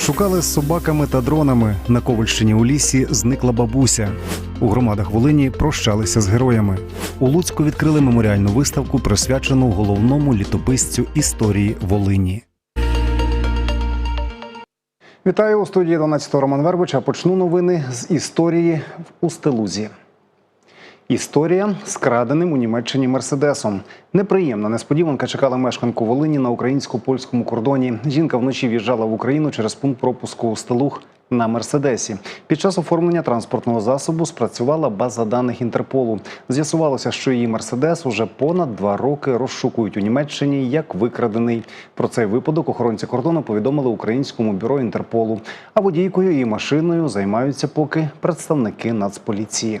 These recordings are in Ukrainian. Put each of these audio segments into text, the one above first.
Шукали з собаками та дронами. На Ковальщині у лісі зникла бабуся. У громадах Волині прощалися з героями. У Луцьку відкрили меморіальну виставку, присвячену головному літописцю історії Волині. Вітаю у студії 12 Роман Вербич. А Почну новини з історії в Устелузі. Історія з краденим у Німеччині мерседесом. Неприємна несподіванка чекала мешканку Волині на українсько-польському кордоні. Жінка вночі в'їжджала в Україну через пункт пропуску у Стелух на мерседесі. Під час оформлення транспортного засобу спрацювала база даних Інтерполу. З'ясувалося, що її мерседес уже понад два роки розшукують у Німеччині як викрадений. Про цей випадок охоронці кордону повідомили українському бюро Інтерполу. А водійкою і машиною займаються поки представники Нацполіції.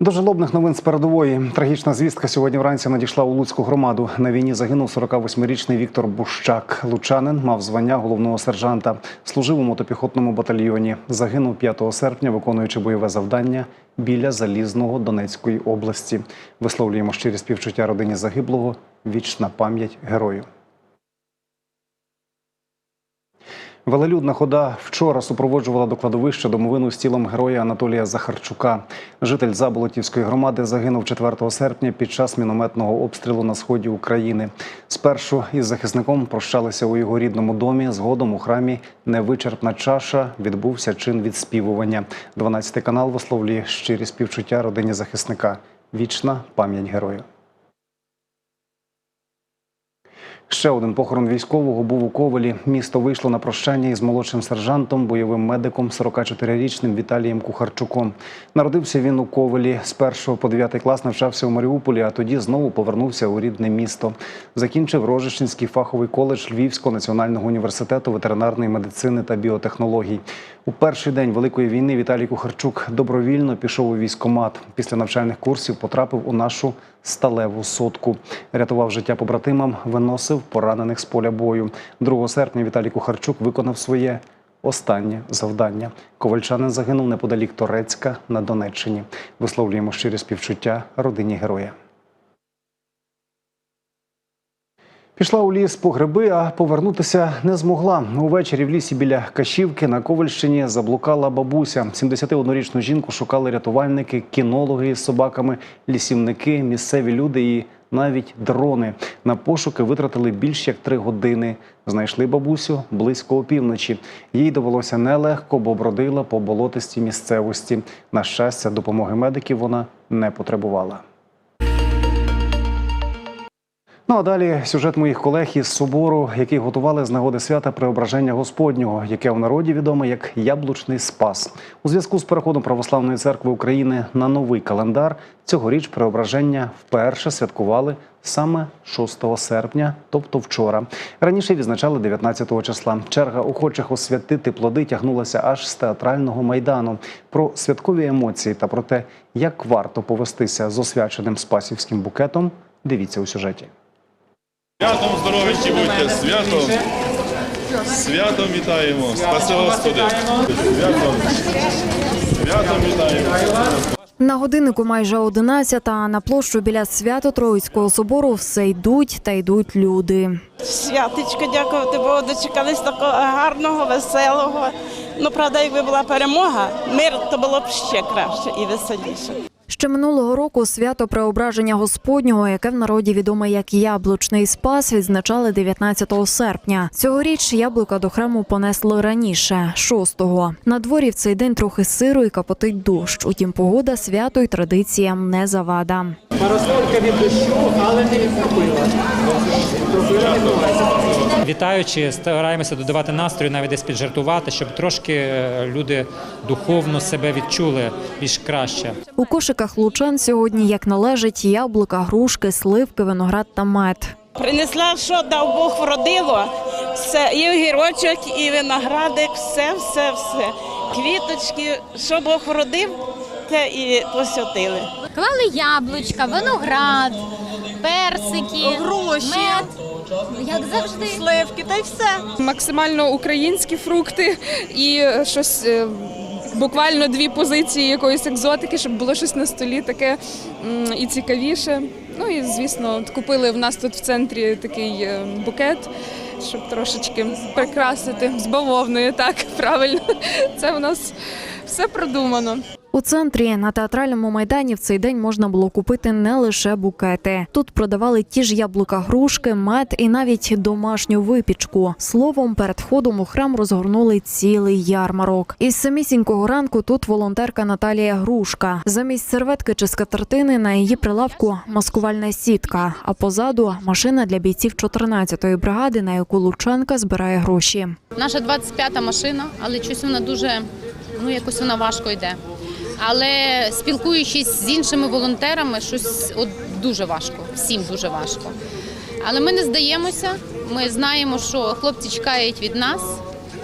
До жалобних новин з передової трагічна звістка сьогодні вранці надійшла у Луцьку громаду. На війні загинув 48-річний Віктор Бущак. Лучанин мав звання головного сержанта, служив у мотопіхотному батальйоні. Загинув 5 серпня, виконуючи бойове завдання біля залізного Донецької області. Висловлюємо щирі співчуття родині загиблого. Вічна пам'ять герою. Велелюдна хода вчора супроводжувала до кладовища домовину з тілом героя Анатолія Захарчука. Житель Заболотівської громади загинув 4 серпня під час мінометного обстрілу на сході України. Спершу із захисником прощалися у його рідному домі. Згодом у храмі невичерпна чаша відбувся чин відспівування. 12 канал висловлює щирі співчуття родині захисника. Вічна пам'ять герою. Ще один похорон військового був у Ковелі. Місто вийшло на прощання із молодшим сержантом, бойовим медиком, 44-річним Віталієм Кухарчуком. Народився він у Ковелі. З першого по 9 клас навчався у Маріуполі, а тоді знову повернувся у рідне місто. Закінчив Рожичинський фаховий коледж Львівського національного університету ветеринарної медицини та біотехнологій. У перший день великої війни Віталій Кухарчук добровільно пішов у військкомат. Після навчальних курсів потрапив у нашу сталеву сотку. Рятував життя побратимам, виносив поранених з поля бою. 2 серпня Віталій Кухарчук виконав своє останнє завдання. Ковальчанин загинув неподалік Торецька на Донеччині. Висловлюємо щирі співчуття родині героя. Пішла у ліс по гриби, а повернутися не змогла. Увечері в лісі біля Кашівки на Ковальщині заблукала бабуся. 71-річну жінку шукали рятувальники, кінологи з собаками, лісівники, місцеві люди і навіть дрони. На пошуки витратили більш як три години. Знайшли бабусю близько опівночі. Їй довелося нелегко, бо бродила по болотистій місцевості. На щастя, допомоги медиків вона не потребувала. Ну а далі сюжет моїх колег із собору, який готували з нагоди свята Преображення Господнього, яке в народі відоме як Яблучний Спас. У зв'язку з переходом Православної церкви України на новий календар цьогоріч Преображення вперше святкували саме 6 серпня, тобто вчора. Раніше відзначали 19 числа. Черга охочих освятити плоди тягнулася аж з театрального майдану. Про святкові емоції та про те, як варто повестися з освяченим спасівським букетом. Дивіться у сюжеті. Святом здоровічі будьте, святом, святом вітаємо, спаси Господи, святом, святом вітаємо. На годиннику майже 11, а на площу біля Свято-Троїцького собору все йдуть та йдуть люди. Святочко, дякувати Богу, дочекались такого гарного, веселого. Ну, правда, якби була перемога, мир, то було б ще краще і веселіше. Ще минулого року свято Преображення Господнього, яке в народі відоме як Яблучний Спас, відзначали 19 серпня. Цьогоріч яблука до храму понесли раніше, 6-го. На дворі в цей день трохи сиру і капотить дощ. Утім, погода свято й традиціям не завада. Парасолька від дощу, але не від кропива. Кропива відбувається. Вітаючи, стараємося додавати настрою, навіть десь піджартувати, щоб трошки е, люди духовно себе відчули більш краще. У кошиках лучан сьогодні, як належить, яблука, грушки, сливки, виноград та мед. Принесла, що дав Бог вродило, все, і огірочок, і виноградик, все, все, все. Квіточки, що Бог вродив, таке і посвятили. Клали яблучка, виноград, персики, мед, як завжди. сливки та й все. Максимально українські фрукти і щось. е, Буквально дві позиції якоїсь екзотики, щоб було щось на столі таке і цікавіше. Ну і звісно, купили в нас тут в центрі такий е, букет, щоб трошечки прикрасити з бавовною. Так, правильно. Це в нас все продумано. У центрі на театральному майдані в цей день можна було купити не лише букети. Тут продавали ті ж яблука, грушки, мед і навіть домашню випічку. Словом, перед входом у храм розгорнули цілий ярмарок. Із самісінького ранку тут волонтерка Наталія Грушка. Замість серветки чи скатертини на її прилавку маскувальна сітка. А позаду машина для бійців 14-ї бригади, на яку Лучанка збирає гроші. Наша 25-та машина, але щось вона дуже, ну якось вона важко йде. Але спілкуючись з іншими волонтерами, щось от дуже важко, всім дуже важко. Але ми не здаємося. Ми знаємо, що хлопці чекають від нас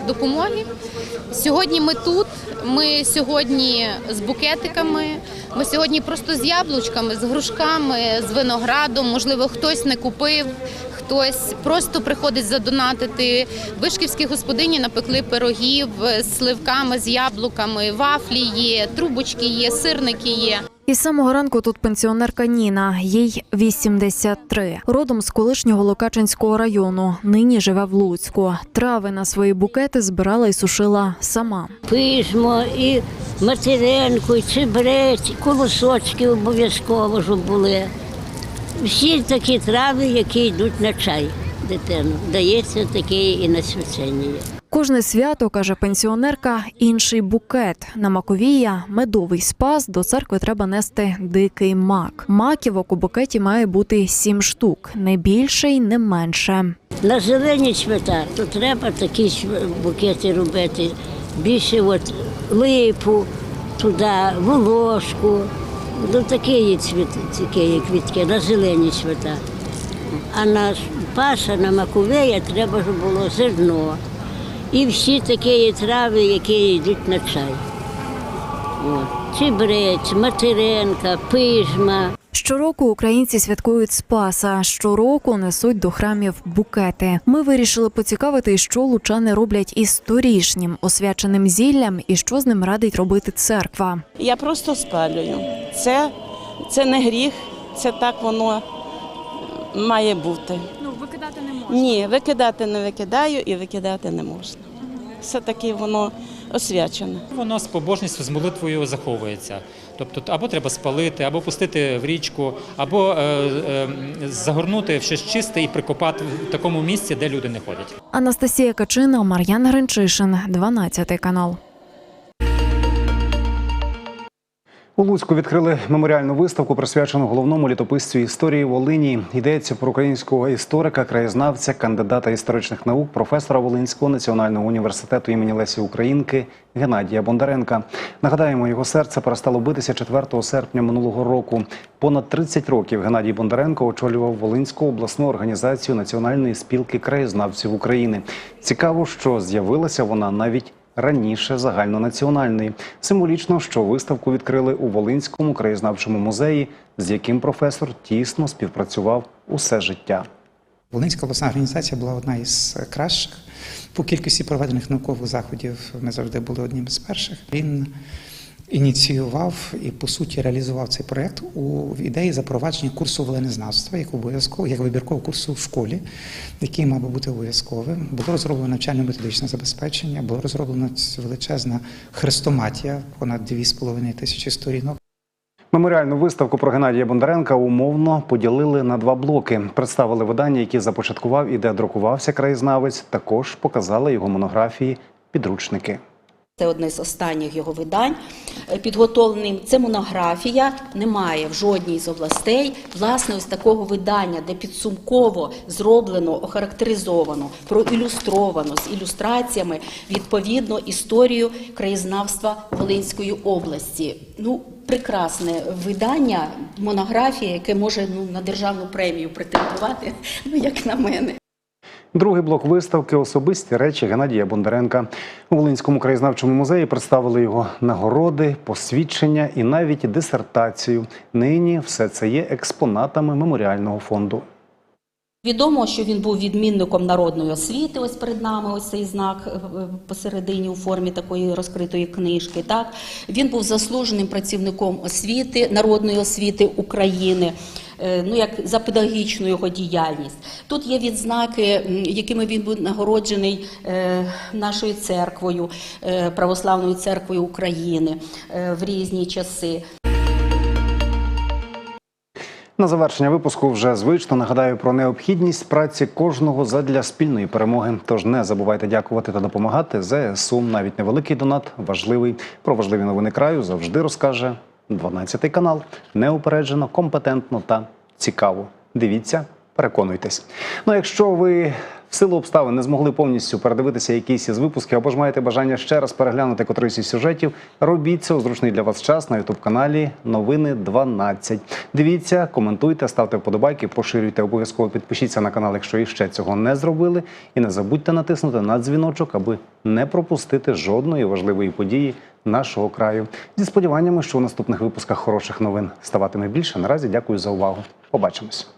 допомоги. Сьогодні ми тут. Ми сьогодні з букетиками. Ми сьогодні просто з яблучками, з грушками, з виноградом. Можливо, хтось не купив, хтось просто приходить задонатити. Вишківські господині напекли пирогів з сливками, з яблуками, вафлі є, трубочки є, сирники є. Із самого ранку тут пенсіонерка Ніна, їй 83. Родом з колишнього Локачинського району. Нині живе в Луцьку. Трави на свої букети збирала і сушила сама. пижмо, і материнку, і чебрець, і колосочки обов'язково щоб були. Всі такі трави, які йдуть на чай дитину. Дається таке і на свячення. Кожне свято, каже пенсіонерка, інший букет. На Маковія медовий спас до церкви треба нести дикий мак. Маківок у букеті має бути сім штук, не більше й не менше. На зелені свята то треба такі букети робити. Більше от липу, туди, волошку, до такі цвіти, такі квітки, на зелені цвіта. А на паша, на маковея треба, щоб було зерно. І всі такі трави, які йдуть на чай. От. Чебрець, материнка, пижма. Щороку українці святкують Спаса. Щороку несуть до храмів букети. Ми вирішили поцікавити, що лучани роблять із торішнім освяченим зіллям і що з ним радить робити церква. Я просто спалюю. Це, це не гріх, це так воно має бути. Ну, викидати не можна. Ні, викидати не викидаю і викидати не можна. Все-таки воно освячене. Воно з побожністю, з молитвою заховується. Тобто або треба спалити, або пустити в річку, або е, е, загорнути в щось чисте і прикопати в такому місці, де люди не ходять. Анастасія Качина, Мар'ян Гринчишин, 12 канал. У Луцьку відкрили меморіальну виставку, присвячену головному літописцю історії Волині. Йдеться про українського історика, краєзнавця, кандидата історичних наук, професора Волинського національного університету імені Лесі Українки Геннадія Бондаренка. Нагадаємо, його серце перестало битися 4 серпня минулого року. Понад 30 років Геннадій Бондаренко очолював Волинську обласну організацію Національної спілки краєзнавців України. Цікаво, що з'явилася вона навіть раніше загальнонаціональний. Символічно, що виставку відкрили у Волинському краєзнавчому музеї, з яким професор тісно співпрацював усе життя. Волинська обласна організація була одна із кращих. По кількості проведених наукових заходів ми завжди були одним з перших. Він ініціював і по суті реалізував цей проект у ідеї запровадження курсу волинезнавства як обов'язково, як вибіркового курсу в школі, який мав би бути обов'язковим. Було розроблено навчально-методичне забезпечення, була розроблена величезна хрестоматія, понад 2,5 тисячі сторінок. Меморіальну виставку про Геннадія Бондаренка умовно поділили на два блоки. Представили видання, які започаткував і де друкувався краєзнавець. Також показали його монографії, підручники. Це одне з останніх його видань е, підготовленим. Це монографія. Немає в жодній з областей власне ось такого видання, де підсумково зроблено, охарактеризовано, проілюстровано з ілюстраціями відповідно історію краєзнавства Волинської області. Ну, прекрасне видання, монографія, яке може ну на державну премію претендувати. Ну як на мене. Другий блок виставки особисті речі Геннадія Бондаренка. У Волинському краєзнавчому музеї представили його нагороди, посвідчення і навіть дисертацію. Нині все це є експонатами меморіального фонду. Відомо, що він був відмінником народної освіти. Ось перед нами ось цей знак е, е, посередині у формі такої розкритої книжки. Так він був заслуженим працівником освіти, народної освіти України. е, Ну, як за педагогічну його діяльність. Тут є відзнаки, якими він був нагороджений нашою церквою, Православною церквою України в різні часи. На завершення випуску вже звично нагадаю про необхідність праці кожного задля спільної перемоги. Тож не забувайте дякувати та допомагати ЗСУ. Навіть невеликий донат важливий. Про важливі новини краю завжди розкаже 12 канал. Неупереджено, компетентно та цікаво. Дивіться, переконуйтесь. Ну, якщо ви силу обставин не змогли повністю передивитися якісь із випусків, або ж маєте бажання ще раз переглянути котрийсь із сюжетів, робіть це у зручний для вас час на ютуб каналі Новини 12. Дивіться, коментуйте, ставте вподобайки, поширюйте обов'язково. Підпишіться на канал, якщо іще цього не зробили. І не забудьте натиснути на дзвіночок, аби не пропустити жодної важливої події нашого краю. Зі сподіваннями, що у наступних випусках хороших новин ставатиме більше. Наразі дякую за увагу. Побачимось.